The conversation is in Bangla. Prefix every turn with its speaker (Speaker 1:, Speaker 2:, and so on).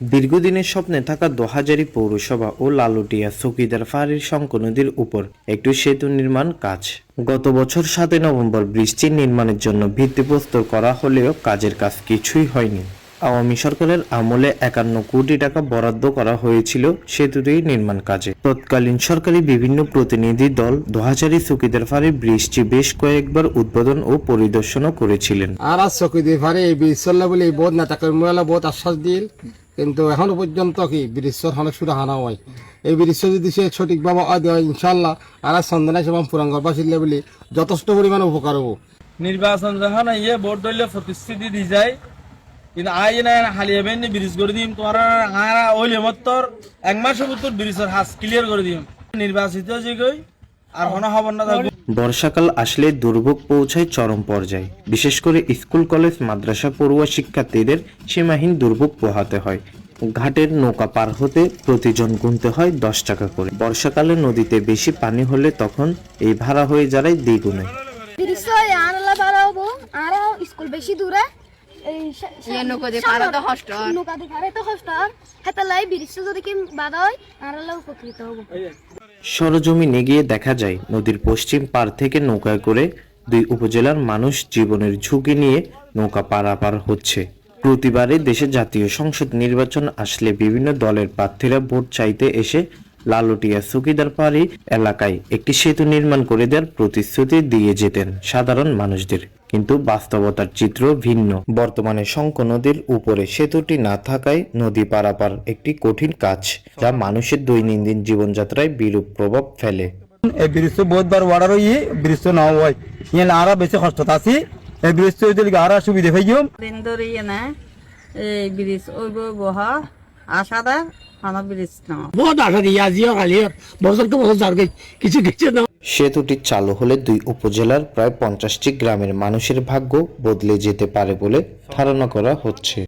Speaker 1: দীর্ঘদিনের স্বপ্নে থাকা দোহাজারি পৌরসভা ও লালুটিয়া চকিদার ফাঁড়ির শঙ্ক নদীর উপর একটি সেতু নির্মাণ কাজ। গত বছর সাতই নভেম্বর বৃষ্টির নির্মাণের জন্য ভিত্তিপ্রস্তর করা হলেও কাজের কাজ কিছুই হয়নি। আওয়ামী সরকারের আমলে একান্ন কোটি টাকা বরাদ্দ করা হয়েছিল সেতুটি নির্মাণ কাজে। তৎকালীন সরকারি বিভিন্ন প্রতিনিধি দল দোহাজারি চকিদার ফাঁড়ির ব্রিজটি বেশ কয়েকবার উদ্বোধন ও পরিদর্শনও করেছিলেন।
Speaker 2: আর আর চকি দিয়ে পারে এই ব্রিজ বলে বহুত নেতা কর্মীরা বহুত আশ্বাস দিল। কিন্তু এখনও পর্যন্ত কি ব্রিজের অনেক সুরা হানা হয়। এই ব্রিজ যদি সে সঠিকভাবে দেয় ইনশাল্লাহ আর সেবা পুরাঙ্গ বাসিলে বলে, যথেষ্ট পরিমাণে উপকার হব।
Speaker 3: নির্বাচন যখন ইয়ে ভোট দলীয় প্রতিশ্রুতি দি যায়, কিন্তু আই না হালিয়ে বেন ব্রিজ করে দিম, তোমার ওই মত্তর এক মাসের ভিতর ব্রিজের হাস ক্লিয়ার করে দিম। নির্বাচিত যে গই আর কোনো খবর না
Speaker 1: বর্ষাকাল আসলে দুর্ভোগ পৌঁছায় চরম পর্যায়ে। বিশেষ করে স্কুল কলেজ মাদ্রাসা পড়ুয়া শিক্ষার্থীদের সীমাহীন দুর্ভোগ পোহাতে হয়। ঘাটের নৌকা পার হতে প্রতিজন গুনতে হয় দশ টাকা করে। বর্ষাকালে নদীতে বেশি পানি হলে তখন এই ভাড়া হয়ে যারাই দ্বিগুণে।
Speaker 4: স্কুল বেশি দূরে।
Speaker 5: নৌকা দিয়ে তো
Speaker 4: বিরিশ যদি কি বাধা হয় আর উপকৃত হব।
Speaker 1: সরজমিনে গিয়ে দেখা যায়, নদীর পশ্চিম পার থেকে নৌকায় করে দুই উপজেলার মানুষ জীবনের ঝুঁকি নিয়ে নৌকা পারাপার হচ্ছে। প্রতিবারে দেশে জাতীয় সংসদ নির্বাচন আসলে বিভিন্ন দলের প্রার্থীরা ভোট চাইতে এসে লালটিয়া সুকিদার পাড়ি এলাকায় একটি সেতু নির্মাণ করে দেওয়ার প্রতিশ্রুতি দিয়ে যেতেন সাধারণ মানুষদের। কিন্তু বাস্তবতার চিত্র ভিন্ন। বর্তমানে শঙ্খ নদীর উপরে সেতুটি না থাকায় নদী পারাপার একটি কঠিন কাজ যা মানুষের দৈনন্দিন জীবনযাত্রায় বিরূপ প্রভাব ফেলে।
Speaker 6: এই ব্রিজ বহুতবার ওয়ার্ডার হই ব্রিজ না হয়। ইয়ে আরও বেশি কষ্ট আছি এই ব্রিজ যদি আরও সুবিধা হয়ে গিয়ে
Speaker 5: ইয়ে না এই ব্রিজ ওই বহা আমার ব্রিজ না।
Speaker 7: বহুত আশা দিয়ে আজিও খালি বছরকে বছর যার কিছু কিছু না
Speaker 1: সেতুটি চালু হলে দুই উপজেলার প্রায় পঞ্চাশটি গ্রামের মানুষের ভাগ্য বদলে যেতে পারে বলে ধারণা করা হচ্ছে।